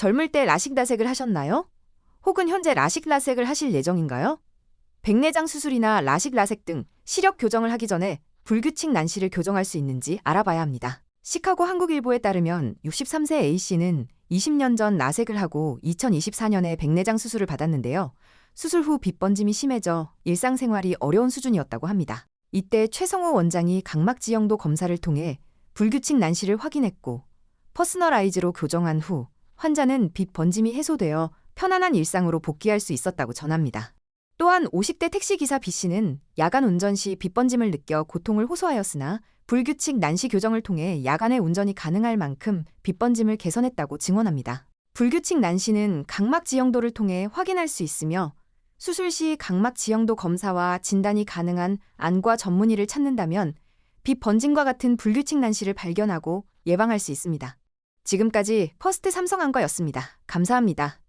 젊을 때 라식 라섹을 하셨나요? 혹은 현재 라식 라섹을 하실 예정인가요? 백내장 수술이나 라식 라섹 등 시력 교정을 하기 전에 불규칙 난시를 교정할 수 있는지 알아봐야 합니다. 시카고 한국일보에 따르면 63세 A씨는 20년 전 라섹을 하고 2024년에 백내장 수술을 받았는데요. 수술 후 빗번짐이 심해져 일상생활이 어려운 수준이었다고 합니다. 이때 최성호 원장이 각막지형도 검사를 통해 불규칙 난시를 확인했고 퍼스널 아이즈로 교정한 후 환자는 빗 번짐이 해소되어 편안한 일상으로 복귀할 수 있었다고 전합니다. 또한 50대 택시기사 B씨는 야간 운전 시 빗번짐을 느껴 고통을 호소하였으나 불규칙 난시 교정을 통해 야간에 운전이 가능할 만큼 빗번짐을 개선했다고 증언합니다. 불규칙 난시는 각막 지형도를 통해 확인할 수 있으며 수술 시 각막 지형도 검사와 진단이 가능한 안과 전문의를 찾는다면 빗 번짐과 같은 불규칙 난시를 발견하고 예방할 수 있습니다. 지금까지 퍼스트 삼성안과였습니다. 감사합니다.